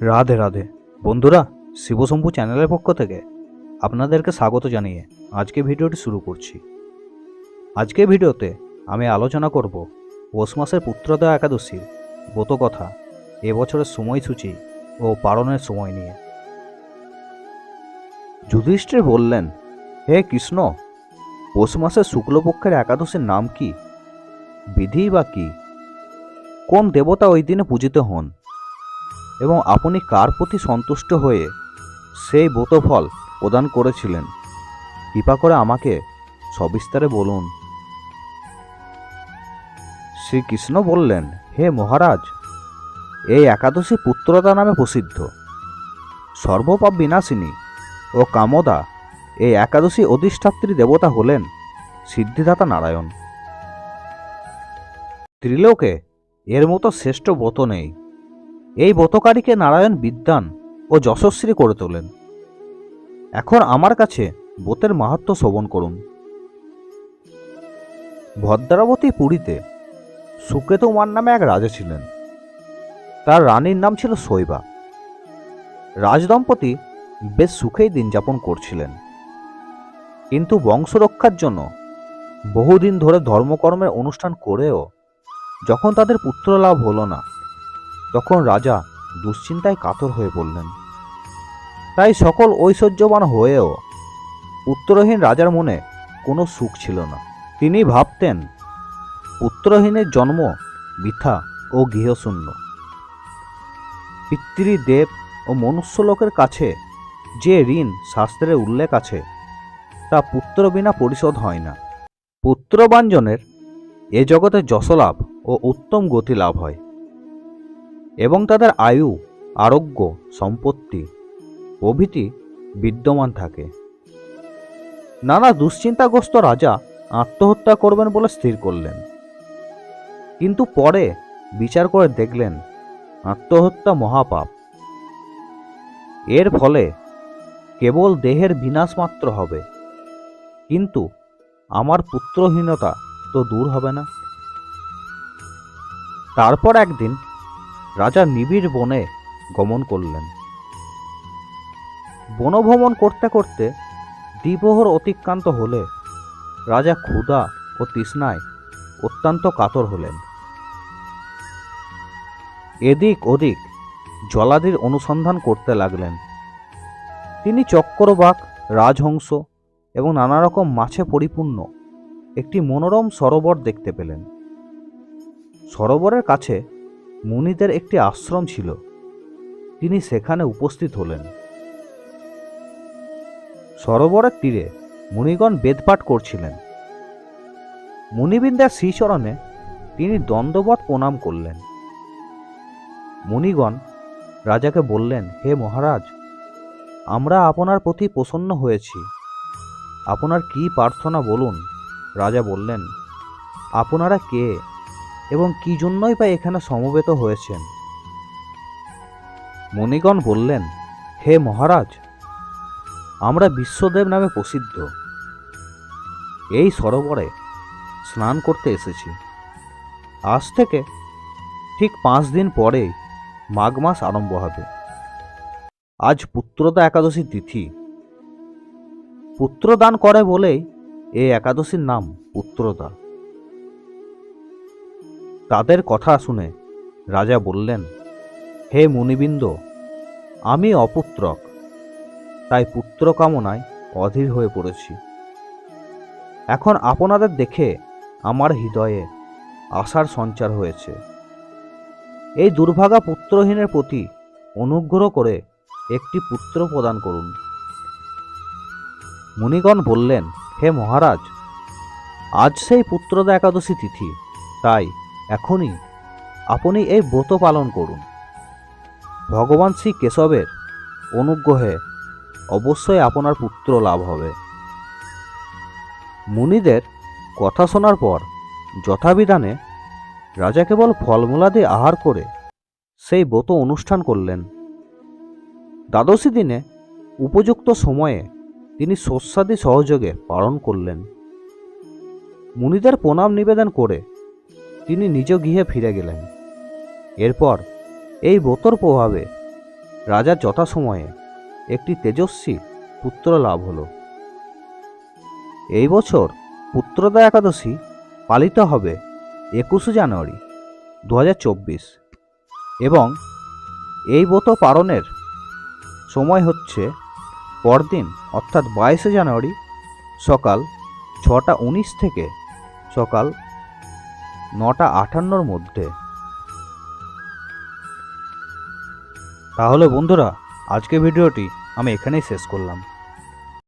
রাধে রাধে। বন্ধুরা, শিবশম্ভু চ্যানেলের পক্ষ থেকে আপনাদেরকে স্বাগত জানিয়ে আজকে ভিডিওটি শুরু করছি। আজকে ভিডিওতে আমি আলোচনা করব পৌষ মাসের পুত্রদা একাদশীর ব্রতকথা, এবছরের সময়সূচি ও পালনের সময় নিয়ে। যুধিষ্ঠির বললেন, হে কৃষ্ণ, পৌষ মাসের শুক্লপক্ষের একাদশীর নাম কি? বিধি বা কি? কোন দেবতা ওই দিনে পূজিত হন? এবং আপনি কার প্রতি সন্তুষ্ট হয়ে সেই ব্রতফল প্রদান করেছিলেন? কৃপা করে আমাকে সবিস্তারে বলুন। শ্রীকৃষ্ণ বললেন, হে মহারাজ, এই একাদশী পুত্রদা নামে প্রসিদ্ধ। সর্বপাপ বিনাশিনী ও কামদা এই একাদশী অধিষ্ঠাত্রী দেবতা হলেন সিদ্ধিদাতা নারায়ণ। ত্রিলোকে এর মতো শ্রেষ্ঠ ব্রত নেই। এই ব্রতকারীকে নারায়ণ বিদ্যান ও যশস্বী করে তোলেন। এখন আমার কাছে ব্রতের মাহাত্ম শ্রবণ করুন। ভদ্রাবতী পুরীতে সুকেতুমার নামে এক রাজা ছিলেন। তার রানীর নাম ছিল শৈবা। রাজদম্পতি বেশ সুখেই দিন যাপন করছিলেন। কিন্তু বংশ রক্ষার জন্য বহুদিন ধরে ধর্মকর্মের অনুষ্ঠান করেও যখন তাদের পুত্র লাভ হলো না তখন রাজা দুশ্চিন্তায় কাতর হয়ে পড়লেন তাই সকল ঐশ্বর্যবান হয়েও পুত্রহীন রাজার মনে কোনো সুখ ছিল না। তিনি ভাবতেন পুত্রহীনের জন্ম বৃথা ও গৃহশূন্য। পিতৃদেব ও মনুষ্যলোকের কাছে যে ঋণ শাস্ত্রের উল্লেখ আছে, তা পুত্র বিনা পরিশোধ হয় না। পুত্রবাঞ্জনের এ জগতে যশলাভ ও উত্তম গতি লাভ হয়। এবং তাদের আয়ু, আরোগ্য, সম্পত্তি, প্রভৃতি বিদ্যমান থাকে। নানা দুশ্চিন্তাগ্রস্ত রাজা আত্মহত্যা করবেন বলে স্থির করলেন। কিন্তু পরে বিচার করে দেখলেন, আত্মহত্যা মহাপাপ। এর ফলে কেবল দেহের বিনাশ মাত্র হবে। কিন্তু আমার পুত্রহীনতা তো দূর হবে না। তারপর একদিন রাজা নিবিড় বনে গমন করলেন। বনভ্রমণ করতে করতে দ্বিপ্রহর অতিক্রান্ত হলে রাজা ক্ষুধা ও তৃষ্ণায় অত্যন্ত কাতর হলেন। এদিক ওদিক জলাদির অনুসন্ধান করতে লাগলেন। তিনি চক্রবাক, রাজহংস এবং নানা রকম মাছে পরিপূর্ণ একটি মনোরম সরোবর দেখতে পেলেন। সরোবরের কাছে মুনিদের একটি আশ্রম ছিল। তিনি সেখানে উপস্থিত হলেন। সরোবরের তীরে মুনিগণ বেদপাঠ করছিলেন। মুনিবিন্দার শ্রীচরণে তিনি দ্বন্দ্ববধ প্রণাম করলেন। মুনিগণ রাজাকে বললেন, হে মহারাজ, আমরা আপনার প্রতি প্রসন্ন হয়েছি। আপনার কি প্রার্থনা বলুন? রাজা বললেন, আপনারা কে? এবং কি জন্যই বা এখানে সমবেত হয়েছেন? মণিগণ বললেন, হে মহারাজ, আমরা বিশ্বদেব নামে প্রসিদ্ধ। এই সরোবরে স্নান করতে এসেছি। আজ থেকে ঠিক পাঁচ দিন পরেই মাঘ মাস আরম্ভ হবে। আজ পুত্রদা একাদশী তিথি। পুত্রদান করে বলেই এই একাদশীর নাম পুত্রদা। তাদের কথা শুনে রাজা বললেন, হে মুনিবৃন্দ, আমি অপুত্রক, তাই পুত্র কামনায় অধীর হয়ে পড়েছি। এখন আপনাদের দেখে আমার হৃদয়ে আশার সঞ্চার হয়েছে। এই দুর্ভাগা পুত্রহীনের প্রতি অনুগ্রহ করে একটি পুত্র প্রদান করুন। মুনিগণ বললেন, হে মহারাজ, আজ সেই পুত্রদা একাদশী তিথি, তাই এখনই আপনি এই ব্রত পালন করুন। ভগবান শ্রী কেশবের অনুগ্রহে অবশ্যই আপনার পুত্র লাভ হবে। মুনিদের কথা শোনার পর যথাবিধানে রাজা কেবল ফলমূলাদি আহার করে সেই ব্রত অনুষ্ঠান করলেন। দ্বাদশী দিনে উপযুক্ত সময়ে তিনি শস্যাদি সহযোগে পালন করলেন। মুনিদের প্রণাম নিবেদন করে তিনি নিজ গৃহে ফিরে গেলেন। এরপর এই ব্রতর প্রভাবে রাজার যথাসময়ে একটি তেজস্বী পুত্র লাভ হল। এই বছর পুত্রদা একাদশী পালিত হবে একুশে জানুয়ারি দু হাজার চব্বিশ এবং এই ব্রত পালনের সময় হচ্ছে পরদিন, অর্থাৎ বাইশে জানুয়ারি সকাল ছটা উনিশ থেকে সকাল নটা আটান্নর মধ্যে। তাহলে বন্ধুরা আজকে ভিডিওটি আমি এখানেই শেষ করলাম।